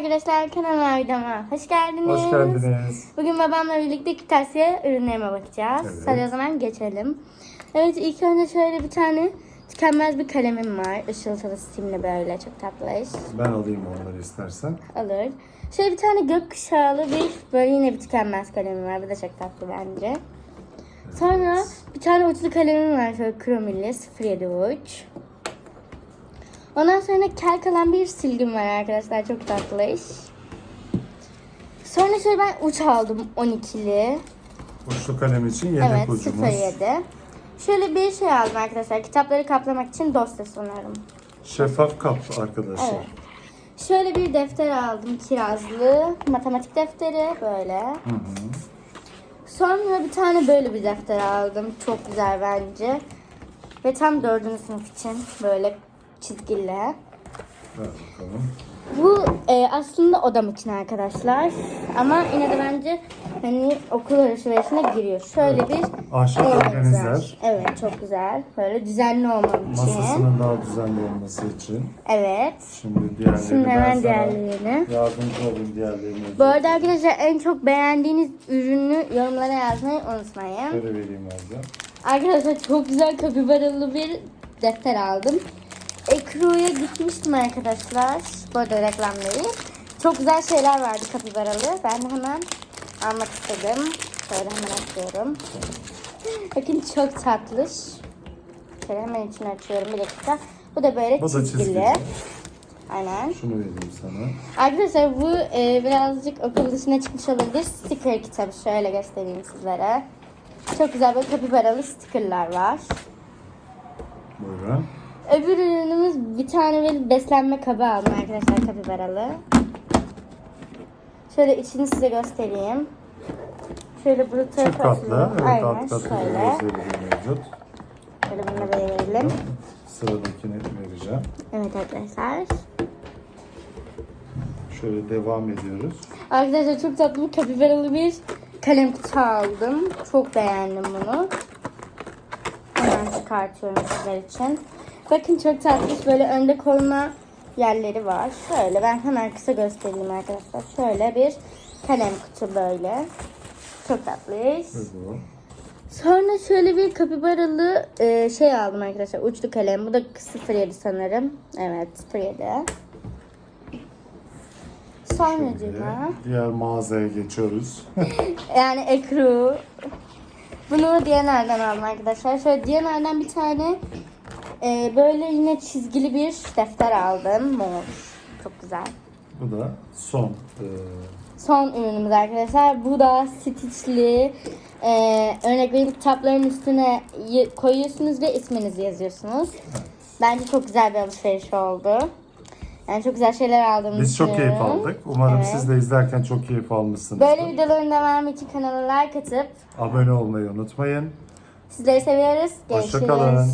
Arkadaşlar kanalıma videoma hoş geldiniz. Hoş geldiniz. Bugün babamla birlikte kırtasiye ürünlerime bakacağız. Evet. Hadi o zaman geçelim. Evet ilk önce şöyle bir tane tükenmez bir kalemim var. Işıltılı simli böyle çok tatlış. Ben alayım onları istersen. Alır. Şöyle bir tane gökkuşağlı bir böyle yine bir tükenmez kalemim var. Bu da çok tatlı bence. Sonra bir tane uçlu kalemim var şöyle kromili 07 uç. Ondan sonra kel kalan bir silgim var arkadaşlar çok tatlış. Sonra şöyle ben uç aldım 12'li. Uçlu kalem için yedek Evet ucumuz. 07. Şöyle bir şey aldım arkadaşlar. Kitapları kaplamak için dosya sanırım. Şeffaf kap arkadaşlar. Evet. Şöyle bir defter aldım kirazlı. Matematik defteri böyle. Hı hı. Sonra bir tane böyle bir defter aldım. Çok güzel bence. Ve tam dördüncü sınıf için böyle çizgili. Ver bakalım. Bu e, aslında odam için arkadaşlar. Ama yine de bence hani okul alışverişine giriyor. Şöyle bir Ahşap organizer. organizer. Evet çok güzel. Böyle düzenli olmam için. Masasının daha düzenli olması için. Evet. Şimdi diğerlerini Şimdi hemen diğerlerini. yardımcı olayım diğerlerine. Bu arada arkadaşlar en çok beğendiğiniz ürünü yorumlara yazmayı unutmayın. Şöyle vereyim Azra. Arkadaşlar çok güzel kapibaralı bir defter aldım. Ekru'ya gitmiştim arkadaşlar. Bu arada reklam değil. Çok güzel şeyler vardı kapibaralı. Ben hemen almak istedim. Şöyle hemen açıyorum. Bakın çok tatlış. Şöyle hemen içini açıyorum bir dakika. Bu da böyle Bu da çizgili. çizgili. Aynen. Şunu vereyim sana. Arkadaşlar bu e, birazcık okul dışına çıkmış olabilir. Sticker kitabı. Şöyle göstereyim sizlere. Çok güzel böyle kapibaralı stickerlar var. Buyurun. Öbür ürünümüz bir tane böyle beslenme kabı aldım arkadaşlar kapibaralı. Şöyle içini size göstereyim. Şöyle bu tarafı Çift katlı. Evet Aynen alt katlı şöyle. mevcut. Şöyle bunu da verelim. Sıradakini vereceğim. Evet arkadaşlar. Şöyle devam ediyoruz. Arkadaşlar çok tatlı bir kapibaralı bir kalem kutu aldım. Çok beğendim bunu. Hemen çıkartıyorum sizler için. Bakın çok tatlış böyle önde koyma yerleri var. Şöyle ben hemen kısa göstereyim arkadaşlar. Şöyle bir kalem kutu böyle. Çok tatlış. Sonra şöyle bir kapibaralı e, şey aldım arkadaşlar. Uçlu kalem. Bu da 07 sanırım. Evet 07. Sonracığıma diğer mağazaya geçiyoruz. yani ekru. Bunu Diyanar'dan aldım arkadaşlar. Şöyle Diyanar'dan bir tane e, böyle yine çizgili bir defter aldım. Mor. Çok güzel. Bu da son. e, Son ürünümüz arkadaşlar. Bu da stitchli. E, örnek kitapların üstüne koyuyorsunuz ve isminizi yazıyorsunuz. Bence çok güzel bir alışveriş oldu. Yani çok güzel şeyler aldım. biz çok keyif aldık. Umarım Evet. siz de izlerken çok keyif almışsınızdır. Böyle videoların devamı için kanala like atıp Abone olmayı unutmayın. sizleri seviyoruz. Görüşürüz. kalın.